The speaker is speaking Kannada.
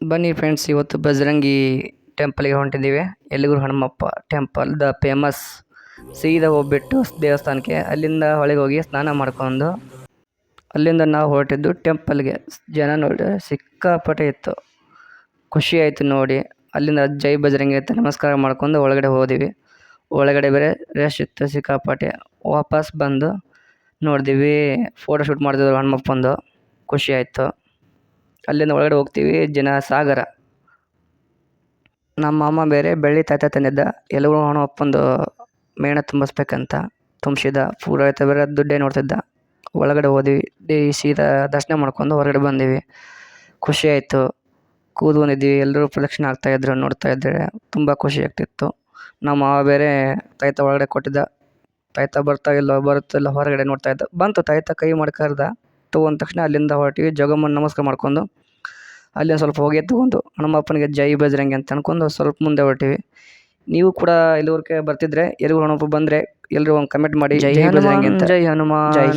ಬನ್ನಿ ಫ್ರೆಂಡ್ಸ್ ಇವತ್ತು ಬಜರಂಗಿ ಟೆಂಪಲ್ಗೆ ಹೊಂಟಿದ್ದೀವಿ. ಎಲ್ಲಿಗೂ ಹನುಮಪ್ಪ ಟೆಂಪಲ್ ದ ಫೇಮಸ್ ಸೀದಾ ಹೋಗ್ಬಿಟ್ಟು ದೇವಸ್ಥಾನಕ್ಕೆ. ಅಲ್ಲಿಂದ ಹೊಳೆಗೆ ಹೋಗಿ ಸ್ನಾನ ಮಾಡ್ಕೊಂಡು ಅಲ್ಲಿಂದ ನಾವು ಹೊರಟಿದ್ದು ಟೆಂಪಲ್ಗೆ ಜನ ನೋಡಿ ಸಿಕ್ಕಾಪಟ್ಟೆ ಇತ್ತು. ಖುಷಿ ಆಯಿತು ನೋಡಿ. ಅಲ್ಲಿಂದ ಜೈ ಬಜರಂಗಿ ಅಂತ ನಮಸ್ಕಾರ ಮಾಡ್ಕೊಂಡು ಒಳಗಡೆ ಹೋದಿವಿ. ಒಳಗಡೆ ಬೇರೆ ರೆಸ್ಟ್ ಇತ್ತು, ಸಿಕ್ಕಾಪಟ್ಟೆ. ವಾಪಸ್ ಬಂದು ನೋಡಿದ್ವಿ. ಫೋಟೋ ಶೂಟ್ ಮಾಡಿದ್ರು ಹನುಮಪ್ಪಂದು. ಖುಷಿ ಆಯಿತು. ಅಲ್ಲಿಂದ ಒಳಗಡೆ ಹೋಗ್ತೀವಿ ಜನ ಸಾಗರ ನಮ್ಮ ಅಮ್ಮ ಬೇರೆ ಬೆಳ್ಳಿ ತಾತ ತಂದಿದ್ದ. ಎಲ್ಲರೂ ಅಪ್ಪಂದು ಮೇಣ ತುಂಬಿಸ್ಬೇಕಂತ ತುಂಬಿಸಿದ. ಪೂರ ಬೇರೆ ದುಡ್ಡೇ ನೋಡ್ತಿದ್ದ. ಒಳಗಡೆ ಹೋದ್ವಿ. ಡಿ ಸೀದಾ ದರ್ಶನ ಮಾಡ್ಕೊಂಡು ಹೊರಗಡೆ ಬಂದೀವಿ. ಖುಷಿ ಆಯಿತು. ಕೂದು ಬಂದಿದ್ವಿ ಎಲ್ಲರೂ ಪ್ರದಕ್ಷಿಣೆ ಆಗ್ತಾಯಿದ್ರು ನೋಡ್ತಾ ಇದ್ದರೆ ತುಂಬ ಖುಷಿ ಆಗ್ತಿತ್ತು. ನಮ್ಮ ಮಾವ ಬೇರೆ ತಾಯ್ತ ಒಳಗಡೆ ಕೊಟ್ಟಿದ್ದ. ತಾಯ್ತ ಬರ್ತಾ ಇಲ್ಲ ಬರುತ್ತಿಲ್ಲ ಹೊರಗಡೆ ನೋಡ್ತಾ ಇದ್ದ. ಬಂತು ತಾಯ್ತ ಕೈ ಮಾಡ್ಕರ್ದ. ತೊಗೊಂಡ ತಕ್ಷಣ ಅಲ್ಲಿಂದ ಹೊರಟಿವಿ. ಜಗಮ್ಮನ ನಮಸ್ಕಾರ ಮಾಡ್ಕೊಂಡು ಅಲ್ಲಿ ಸ್ವಲ್ಪ ಹೋಗಿ ತಗೊಂಡು ಹನುಮಪ್ಪನಿಗೆ ಜೈ ಬಜರಂಗಿ ಅಂತ ಅನ್ಕೊಂಡು ಸ್ವಲ್ಪ ಮುಂದೆ ಹೊರಟಿವಿ. ನೀವು ಕೂಡ ಇಲ್ಲಿವರೆಗೆ ಬರ್ತಿದ್ರೆ ಎಲ್ಲಿಗೂ ಹನುಮಪ್ಪ ಬಂದರೆ ಎಲ್ಲರೂ ಒಂದು ಕಮೆಂಟ್ ಮಾಡಿ ಜೈ ಬಜರಂಗಿ ಅಂತ. ಜೈ ಹನುಮಾನ್. ಜೈ